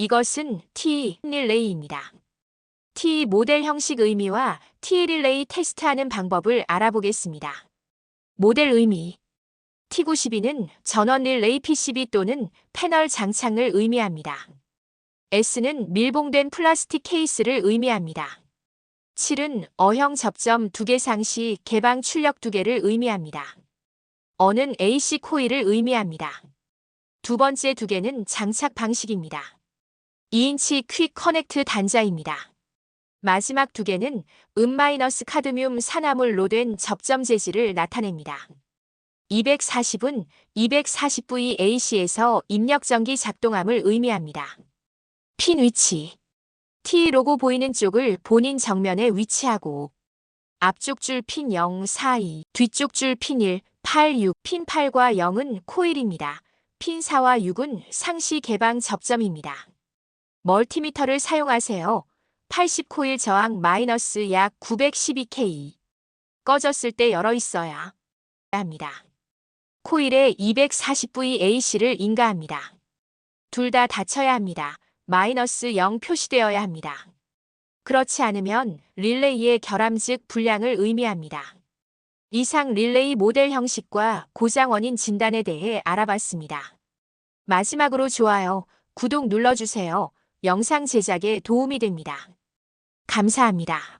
이것은 T 릴레이입니다. T 모델 형식 의미와 T 릴레이 테스트하는 방법을 알아보겠습니다. 모델 의미 T92는 전원 릴레이 PCB 또는 패널 장착을 의미합니다. S는 밀봉된 플라스틱 케이스를 의미합니다. 7은 어형 접점 2개 상시 개방 출력 2개를 의미합니다. 어는 AC 코일을 의미합니다. 두 번째 두 개는 장착 방식입니다. 2인치 퀵 커넥트 단자입니다. 마지막 두 개는 음- 카드뮴 산화물로 된 접점 재질을 나타냅니다. 240은 240V AC에서 입력 전기 작동함을 의미합니다. 핀 위치 T 로고 보이는 쪽을 본인 정면에 위치하고 앞쪽 줄 핀 0, 4, 2, 뒤쪽 줄 핀 1, 8, 6, 핀 8과 0은 코일입니다. 핀 4와 6은 상시 개방 접점입니다. 멀티미터를 사용하세요. 80 코일 저항 마이너스 약 912K. 꺼졌을 때 열어 있어야 합니다. 코일에 240V AC를 인가합니다. 둘 다 닫혀야 합니다. 마이너스 0 표시되어야 합니다. 그렇지 않으면 릴레이의 결함 즉 불량을 의미합니다. 이상 릴레이 모델 형식과 고장 원인 진단에 대해 알아봤습니다. 마지막으로 좋아요, 구독 눌러주세요. 영상 제작에 도움이 됩니다. 감사합니다.